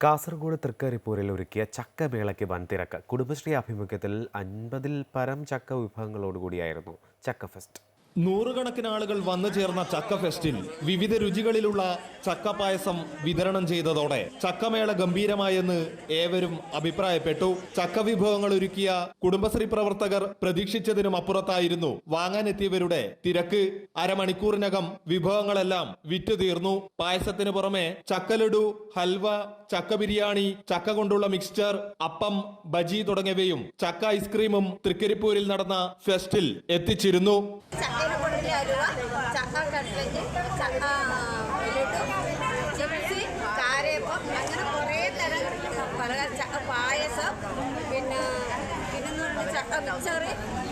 കാസർഗോഡ് തൃക്കരിപ്പൂരിൽ ഒരുക്കിയ ചക്കമേളയ്ക്ക് വൻ തിരക്ക് കുടുംബശ്രീ ആഭിമുഖ്യത്തിൽ അൻപതിൽ പരം ചക്ക വിഭവങ്ങളോടുകൂടിയായിരുന്നു ചക്ക ഫെസ്റ്റ് നൂറുകണക്കിന് ആളുകൾ വന്നു ചേർന്ന ചക്ക ഫെസ്റ്റിൽ വിവിധ രുചികളിലുള്ള ചക്ക പായസം വിതരണം ചെയ്തതോടെ ചക്കമേള ഗംഭീരമായെന്ന് ഏവരും അഭിപ്രായപ്പെട്ടു. ചക്ക വിഭവങ്ങൾ ഒരുക്കിയ കുടുംബശ്രീ പ്രവർത്തകർ പ്രതീക്ഷിച്ചതിനും അപ്പുറത്തായിരുന്നു വാങ്ങാനെത്തിയവരുടെ തിരക്ക്. അരമണിക്കൂറിനകം വിഭവങ്ങളെല്ലാം വിറ്റു തീർന്നു. പായസത്തിന് പുറമെ ചക്കലഡു ഹൽവ ചക്ക ബിരിയാണി ചക്ക കൊണ്ടുള്ള മിക്സ്ചർ അപ്പം ബജി തുടങ്ങിയവയും ചക്ക ഐസ്ക്രീമും തൃക്കരിപ്പൂരിൽ നടന്ന ഫെസ്റ്റിൽ എത്തിച്ചിരുന്നു. ചക്കയുടെ പൊടിഞ്ഞ അലുവ ചക്ക കട്ട്ലറ്റ് ചക്ക ലഡു ചിപ്സ് കാരയപ്പം അങ്ങനെ കുറേ തരം പലഹാരം ചക്ക പായസം പിന്നെ പിന്നെ ചക്ക മിക്സറ്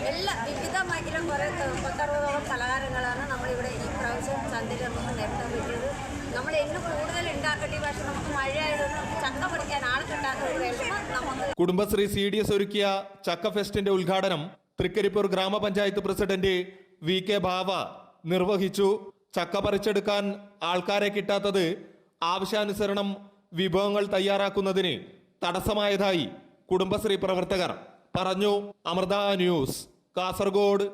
എല്ലാം വിവിധമായിട്ടുള്ള കുറേ പത്തറുപതോളം പലഹാരങ്ങളാണ് നമ്മളിവിടെ ഈ പ്രാവശ്യം ചന്തയിൽ നമുക്ക് പറ്റിയത്. നമ്മൾ എന്നും കൂടുതൽ ഉണ്ടാക്കേണ്ടി പക്ഷെ നമുക്ക് മഴയായതുകൊണ്ട് നമുക്ക് ചക്ക പിടിക്കാൻ ആൾ കിട്ടാത്ത ഒരു കുടുംബശ്രീ സി ഡി എസ് ഒരുക്കിയ ചക്ക ഫെസ്റ്റിന്റെ ഉദ്ഘാടനം തൃക്കരിപ്പൂർ ഗ്രാമപഞ്ചായത്ത് പ്രസിഡന്റ് വി കെ ഭാവ നിർവഹിച്ചു. ചക്ക പറിച്ചെടുക്കാൻ ആൾക്കാരെ കിട്ടാത്തത് ആവശ്യാനുസരണം വിഭവങ്ങൾ തയ്യാറാക്കുന്നതിന് തടസ്സമായതായി കുടുംബശ്രീ പ്രവർത്തകർ പറഞ്ഞു. അമൃത ന്യൂസ് കാസർഗോഡ്.